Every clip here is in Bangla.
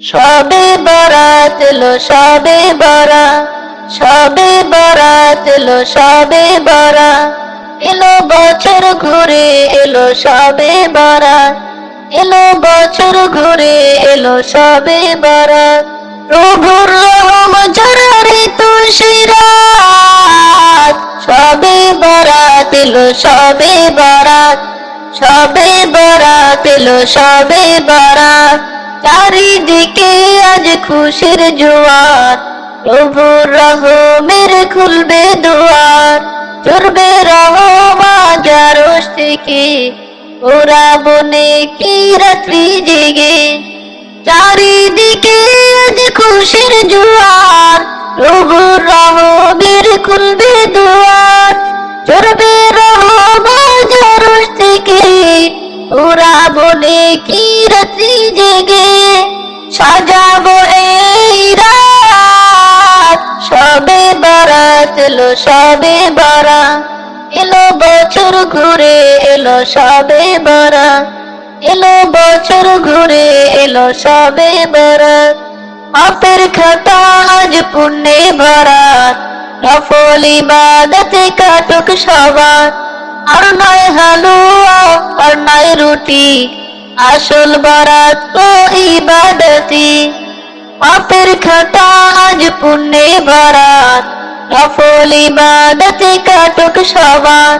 সবে বরাত এলো, সবে বরা সবে বরাত এলো, সবে বরা এলো বছর ঘুরে, এলো সবে বরাত। এলো বছর ঘুরে, এলো সবে বরাত। প্রভুর রহম ঝরারে তুষিরাত সবে বরাত এলো, সবে বরাত। সবে বরাত এলো, সবে বরাত। চারিদিকে আজ খুশির জোয়ার। প্রভুর রহমের খুলবে দুয়ার। চড়বে রহমা জারস থেকে ওরা বনে কি রাত্রি জেগে। চারিদিকে আজ খুশির জোয়ার। প্রভুর রহমের খুলবে দুয়ার। চড়বে রহমা জারস থেকে ওরা বলে কি রাত্রি জেগে। সাজাবো এই রাত। সবে বারাত এলো, সবে বারা। এলো বছর ঘুরে, এলো সবে বারা। এলো বছর ঘুরে, এলো সবে বারাত মাপের খাতা আজ পুণ্যে ভরাত। নফল ইবাদতে কাটুক সবার। আর নয় হালুয়া, আর নয় রুটি। আসল বারাত তো ইবাদতি পাপের খাতা আজ পুণ্যে ভরাত। নফল ইবাদতে কাটুক সবার।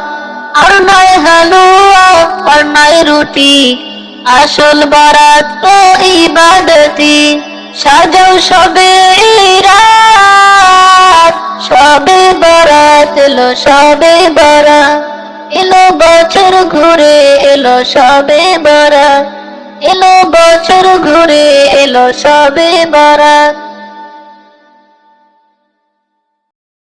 আর নয় হালুয়া, আর নয় রুটি, আসল বারাত তো ইবাদতি। সাজাও সবে রাত, সবে বরাত এলো, সবে বরাত। এলো বছর ঘুরে, এলো সবে বরাত। এলো বছর ঘুরে সবে বরাত।